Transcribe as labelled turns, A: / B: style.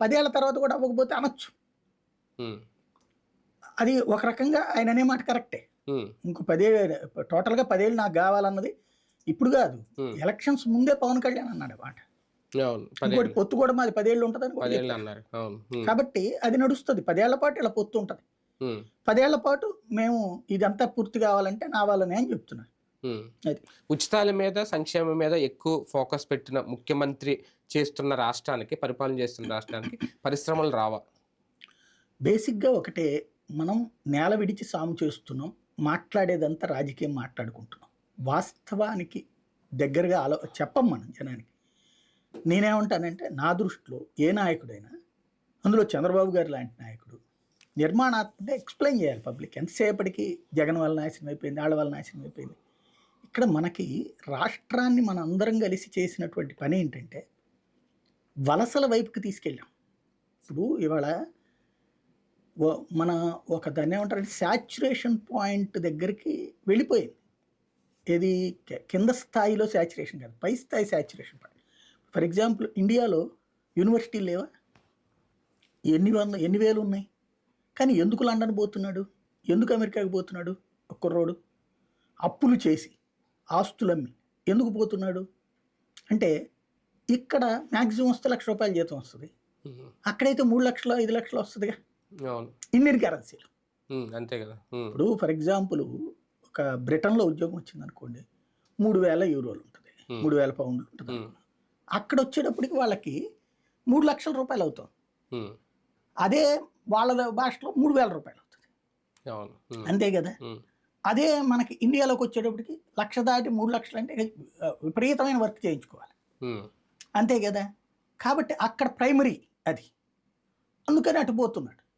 A: పదేళ్ళ తర్వాత కూడా అవ్వకపోతే అనొచ్చు. అది ఒక రకంగా ఆయన అనే మాట కరెక్టే. ఇంకో పదేళ్ళు టోటల్గా పదేళ్ళు నాకు కావాలన్నది ఇప్పుడు కాదు. ఎలక్షన్స్ ముందే పవన్ కళ్యాణ్ అన్నాడు మాట. ఇంకోటి పొత్తు కూడా మాది పదేళ్ళు
B: ఉమ్,
A: కాబట్టి అది నడుస్తుంది. పదేళ్ళ పాటు ఇలా పొత్తు ఉంటుంది. పదేళ్ళ పాటు మేము ఇదంతా పూర్తి కావాలంటే నా వాళ్ళని అని చెప్తున్నాను
B: ఉచితాల మీద సంక్షేమం మీద ఎక్కువ ఫోకస్ పెట్టిన ముఖ్యమంత్రి చేస్తున్న రాష్ట్రానికి పరిపాలన చేస్తున్న రాష్ట్రానికి పరిశ్రమలు రావా?
A: బేసిక్గా ఒకటే మనం నేల విడిచి సాము చేస్తున్నాం మాట్లాడేదంతా రాజకీయం మాట్లాడుకుంటున్నాం. వాస్తవానికి దగ్గరగా ఆలో చెప్పం మనం జనానికి. నేనేమంటానంటే నా దృష్టిలో ఏ నాయకుడైనా అందులో చంద్రబాబు గారు లాంటి నాయకుడు నిర్మాణాత్మకంగా ఎక్స్ప్లెయిన్ చేయాలి పబ్లిక్. ఎంతసేపటికి జగన్ వల్ల నాశనం అయిపోయింది వాళ్ళ వల్ల నాశనం అయిపోయింది. ఇక్కడ మనకి రాష్ట్రాన్ని మన అందరం కలిసి చేసినటువంటి పని ఏంటంటే వలసల వైపుకి తీసుకెళ్ళాం. ఇప్పుడు ఇవాళ మన ఒక దాన్ని ఏమంటారంటే శాచురేషన్ పాయింట్ దగ్గరికి వెళ్ళిపోయింది. ఏది కింద స్థాయిలో శాచురేషన్ కాదు పై స్థాయి శాచురేషన్ పాయింట్ ఫర్ ఎగ్జాంపుల్ ఇండియాలో యూనివర్సిటీలు లేవా? ఎన్ని వంద ఎన్ని వేలు ఉన్నాయి? కానీ ఎందుకు లండన్ పోతున్నాడు? ఎందుకు అమెరికాకి పోతున్నాడు? ఒక అప్పులు చేసి ఆస్తులు అమ్మి ఎందుకు పోతున్నాడు? అంటే ఇక్కడ మ్యాక్సిమం వస్తే లక్ష రూపాయల జీతం వస్తుంది. అక్కడైతే మూడు లక్షలు ఐదు లక్షలు వస్తుందిగా. ఇండియన్ కరెన్సీలు
B: అంతే కదా.
A: ఇప్పుడు ఫర్ ఎగ్జాంపుల్ ఒక బ్రిటన్లో ఉద్యోగం వచ్చింది అనుకోండి మూడు వేల యూరోలు ఉంటుంది. మూడు వేల పౌండ్లు ఉంటుంది అక్కడ వచ్చేటప్పటికి వాళ్ళకి మూడు లక్షల రూపాయలు అవుతుంది
B: ఉమ్,
A: అదే వాళ్ళ భాషలో మూడు వేల రూపాయలు అవుతుంది. అంతే కదా? అదే మనకి ఇండియాలోకి వచ్చేటప్పటికి లక్ష దాటి మూడు లక్షలు అంటే విపరీతమైన వర్క్ చేయించుకోవాలి. అంతే కదా? కాబట్టి అక్కడ ప్రైమరీ అది. అందుకని అటు పోతున్నాడు.